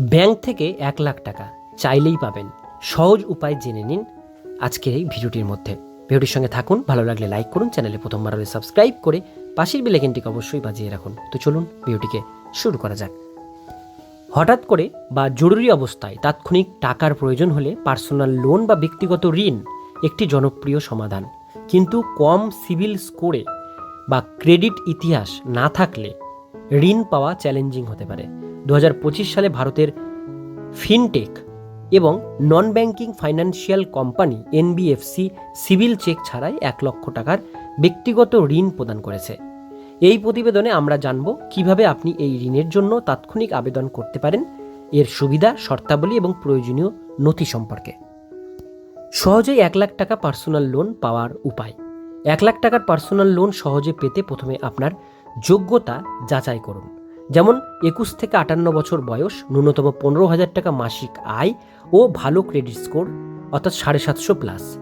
Bank থেকে এক লাখ টাকা চাইলেই পাবেন। সহজ উপায় জেনে নিন আজকের এই ভিডিওটির মধ্যে। ভিডিওটির সঙ্গে থাকুন, ভালো লাগলে লাইক করুন, চ্যানেলে প্রথমবার হলে সাবস্ক্রাইব করে পাশের বেলেকেনটিকে অবশ্যই বাজিয়ে রাখুন। তো চলুন ভিডিওটিকে শুরু করা যাক। হঠাৎ করে বা জরুরি অবস্থায় তাৎক্ষণিক টাকার প্রয়োজন হলে পার্সোনাল লোন বা ব্যক্তিগত ঋণ একটি জনপ্রিয় সমাধান। কিন্তু কম সিভিল স্কোরে বা ক্রেডিট ইতিহাস না থাকলে ঋণ পাওয়া চ্যালেঞ্জিং হতে পারে। দু হাজার পঁচিশ সালে ভারতের ফিনটেক এবং non banking financial company NBFC CIBIL check ছাড়াই এক লক্ষ টাকার ব্যক্তিগত ঋণ প্রদান করেছে। এই প্রতিবেদনে আমরা জানব কীভাবে আপনি এই ঋণের জন্য তাৎক্ষণিক আবেদন করতে পারেন, এর সুবিধা, শর্তাবলী এবং প্রয়োজনীয় নথি সম্পর্কে। সহজেই এক লাখ টাকা পার্সোনাল লোন পাওয়ার উপায়। এক লাখ টাকার পার্সোনাল লোন সহজে পেতে প্রথমে আপনার যোগ্যতা যাচাই করুন। যেমন একুশ থেকে আটান্ন বছর বয়স, ন্যূনতম পনেরো হাজার টাকা মাসিক আয় ও ভালো ক্রেডিট স্কোর অর্থাৎ সাড়ে সাতশো প্লাস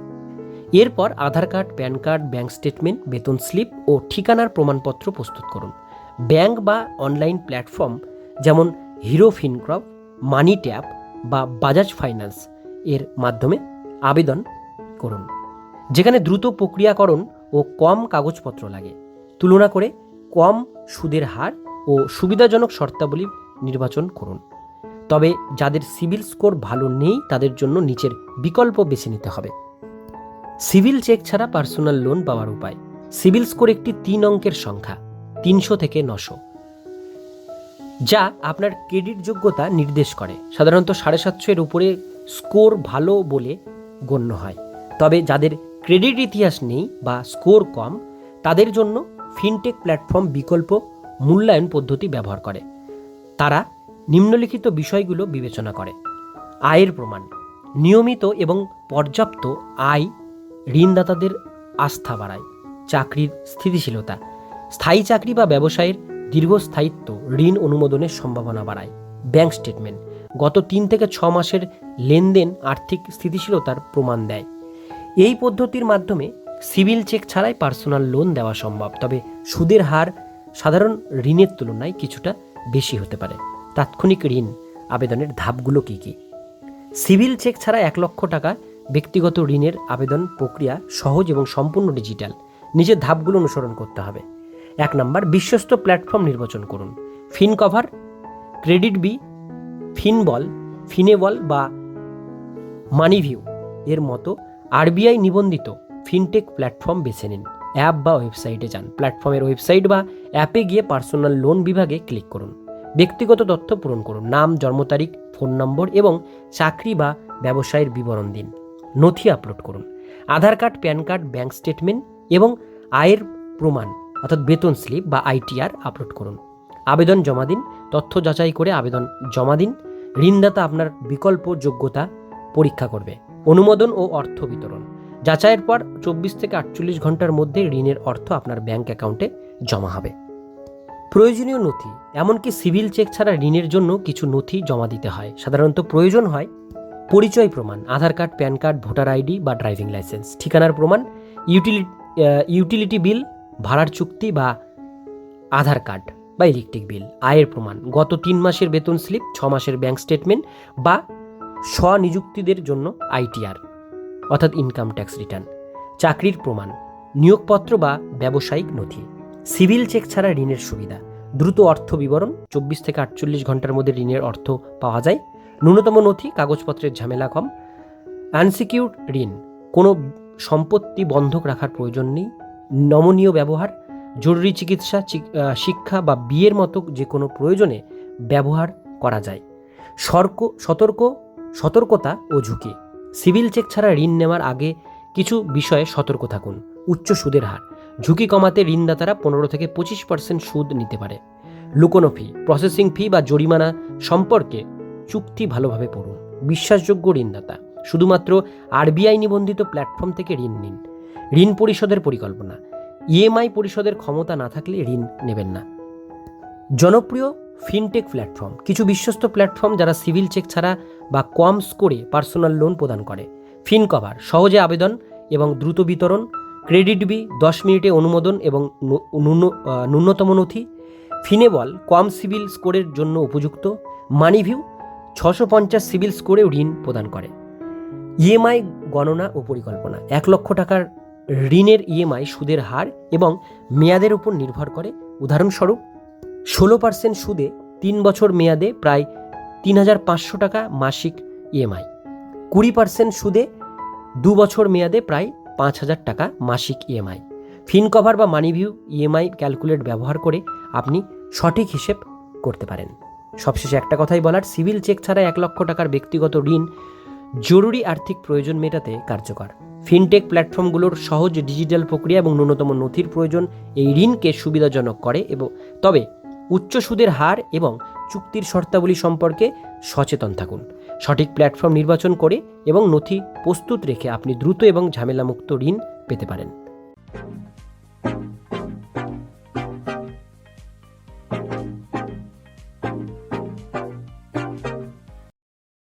এরপর Aadhaar card, PAN card bank statement বেতন স্লিপ ও ঠিকানার প্রমাণপত্র প্রস্তুত করুন। ব্যাংক বা অনলাইন প্ল্যাটফর্ম যেমন হিরো ফিনক্রপ মানি ট্যাপ বা বাজাজ ফাইন্যান্স এর মাধ্যমে আবেদন করুন। যেখানে দ্রুত প্রক্রিয়াকরণ ও কম কাগজপত্র লাগে। তুলনা করে কম সুদের হার ও সুবিধাজনক শর্তাবলী নির্বাচন করুন। তবে যাদের সিভিল স্কোর ভালো নেই, তাদের জন্য নিচের বিকল্প বেছে নিতে হবে। সিভিল চেক ছাড়া পার্সোনাল লোন পাওয়ার উপায়। সিভিল স্কোর একটি তিন অঙ্কের সংখ্যা, তিনশো থেকে নশো। যা আপনার ক্রেডিট যোগ্যতা নির্দেশ করে। সাধারণত সাড়ে সাতশো এর উপরে স্কোর ভালো বলে গণ্য হয়। তবে যাদের ক্রেডিট ইতিহাস নেই বা স্কোর কম, তাদের জন্য ফিনটেক প্ল্যাটফর্ম বিকল্প মূল্যায়ন পদ্ধতি ব্যবহার করে। তারা নিম্নলিখিত বিষয়গুলো বিবেচনা করে। আয়ের প্রমাণ, নিয়মিত এবং পর্যাপ্ত আয় ঋণদাতাদের আস্থা বাড়ায়, চাকরির স্থিতিশীলতা, স্থায়ী চাকরি বা ব্যবসায়ের দীর্ঘস্থায়িত্ব, ঋণ অনুমোদনের সম্ভাবনা বাড়ায়। ব্যাংক স্টেটমেন্ট, গত তিন থেকে ছ মাসের লেনদেন আর্থিক স্থিতিশীলতার প্রমাণ দেয়। এই পদ্ধতির মাধ্যমে সিভিল চেক ছাড়াই পার্সোনাল লোন দেওয়া সম্ভব, তবে সুদের হার সাধারণ ঋণের তুলনায় কিছুটা বেশি হতে পারে। তাৎক্ষণিক ঋণ আবেদনের ধাপগুলো কী কী? সিভিল চেক ছাড়া এক লক্ষ টাকা ব্যক্তিগত ঋণের আবেদন প্রক্রিয়া সহজ এবং সম্পূর্ণ ডিজিটাল। নিজের ধাপগুলো অনুসরণ করতে হবে। এক নম্বর, বিশ্বস্ত প্ল্যাটফর্ম নির্বাচন করুন। ফিন কভার, ক্রেডিট বি ফিনবল ফিনেবল বা মানিভিউ এর মতো আরবিআই নিবন্ধিত ফিনটেক প্ল্যাটফর্ম বেছে নিন। অ্যাপ বা ওয়েবসাইটে যান। প্ল্যাটফর্মের ওয়েবসাইট বা অ্যাপে গিয়ে পার্সোনাল লোন বিভাগে ক্লিক করুন। ব্যক্তিগত তথ্য পূরণ করুন। নাম, জন্ম তারিখ, ফোন নম্বর এবং চাকরি বা ব্যবসায়ের বিবরণ দিন। নথি আপলোড করুন। Aadhaar card, PAN card bank statement এবং আয়ের প্রমাণ অর্থাৎ বেতন স্লিপ বা আইটিআর আপলোড করুন। আবেদন জমা দিন। তথ্য যাচাই করে আবেদন জমা দিন। ঋণদাতা আপনার বিকল্প যোগ্যতা পরীক্ষা করবে। অনুমোদন ও অর্থ বিতরণ। যাচাইয়ের পর চব্বিশ থেকে আটচল্লিশ ঘণ্টার মধ্যে ঋণের অর্থ আপনার ব্যাংক অ্যাকাউন্টে জমা হবে। প্রয়োজনীয় নথি, এমনকি সিভিল চেক ছাড়া ঋণের জন্য কিছু নথি জমা দিতে হয়। সাধারণত প্রয়োজন হয় পরিচয় প্রমাণ, Aadhaar card, PAN card, voter ID বা ড্রাইভিং লাইসেন্স। ঠিকানার প্রমাণ ইউটিলিটি ইউটিলিটি বিল, ভাড়ার চুক্তি বা আধার কার্ড বা ইলেকট্রিক বিল। আয়ের প্রমাণ, গত তিন মাসের বেতন স্লিপ, ছ মাসের ব্যাংক স্টেটমেন্ট বা স্বনিযুক্তিদের জন্য আইটিআর। অর্থাৎ ইনকাম ট্যাক্স রিটার্ন চাকরির প্রমাণ, নিয়োগপত্র বা ব্যবসায়িক নথি সিভিল চেক ছাড়া ঋণের সুবিধা, দ্রুত অর্থ বিবরণ, চব্বিশ থেকে আটচল্লিশ ঘণ্টার মধ্যে ঋণের অর্থ পাওয়া যায়, ন্যূনতম নথি, কাগজপত্রের ঝামেলা কম আনসিকিউর্ড ঋণ, কোনো সম্পত্তি বন্ধক রাখার প্রয়োজন নেই, নমনীয় ব্যবহার, জরুরি চিকিৎসা শিক্ষা বা বিয়ের মতো যে কোনো প্রয়োজনে ব্যবহার করা যায়, সর্ক, সতর্ক, সতর্কতা ও ঝুঁকি। সিভিল চেক ছাড়া ঋণ নেওয়ার আগে কিছু বিষয়ে সতর্ক থাকুন। উচ্চ সুদের হার। ঝুঁকি কমাতে ঋণদাতারা পনেরো থেকে পঁচিশ পার্সেন্ট সুদ নিতে পারে। লুকোনো ফি, প্রসেসিং ফি বা জরিমানা সম্পর্কে চুক্তি ভালোভাবে পড়ুন। বিশ্বাসযোগ্য ঋণদাতা। শুধুমাত্র আরবিআই নিবন্ধিত প্ল্যাটফর্ম থেকে ঋণ নিন। ঋণ পরিশোধের পরিকল্পনা। ইএমআই পরিশোধের ক্ষমতা না থাকলে ঋণ নেবেন না। জনপ্রিয় ফিনটেক প্ল্যাটফর্ম। কিছু বিশ্বস্ত প্ল্যাটফর্ম যারা সিভিল চেক ছাড়া বা কম স্কোরে পার্সোনাল লোন প্রদান করে। ফিন কভার, সহজে আবেদন এবং দ্রুত বিতরণ, ক্রেডিট বি, দশ মিনিটে অনুমোদন এবং ন্যূনতম নথি, ফিনেবল কম সিভিল স্কোরের জন্য উপযুক্ত মানিভিউ ছশো পঞ্চাশ সিভিল স্কোরেও ঋণ প্রদান করে। ইএমআই গণনা ও পরিকল্পনা, এক লক্ষ টাকার ঋণের ইএমআই সুদের হার এবং মেয়াদের উপর নির্ভর করে। উদাহরণস্বরূপ ষোলো পার্সেন্ট সুদে তিন বছর মেয়াদে প্রায় তিন হাজার পাঁচশো টাকা মাসিক ইএমআই কুড়ি পার্সেন্ট সুদে দু বছর মেয়াদে প্রায় পাঁচ হাজার টাকা মাসিক ইএমআই ফিন কভার বা মানিভিউ ইএমআই ক্যালকুলেট ব্যবহার করে আপনি সঠিক হিসেব করতে পারেন। সবশেষে একটা কথাই বলার, সিভিল চেক ছাড়া এক লক্ষ টাকার ব্যক্তিগত ঋণ জরুরি আর্থিক প্রয়োজন মেটাতে কার্যকর। ফিনটেক প্ল্যাটফর্মগুলোর সহজ ডিজিটাল প্রক্রিয়া এবং ন্যূনতম নথির প্রয়োজন এই ঋণকে সুবিধাজনক করে এবং তবে উচ্চ সুদের হার এবং চুক্তির শর্তাবলী সম্পর্কে সচেতন থাকুন। সঠিক প্ল্যাটফর্ম নির্বাচন করে এবং নথি প্রস্তুত রেখে আপনি দ্রুত এবং ঝামেলামুক্ত ঋণ পেতে পারেন।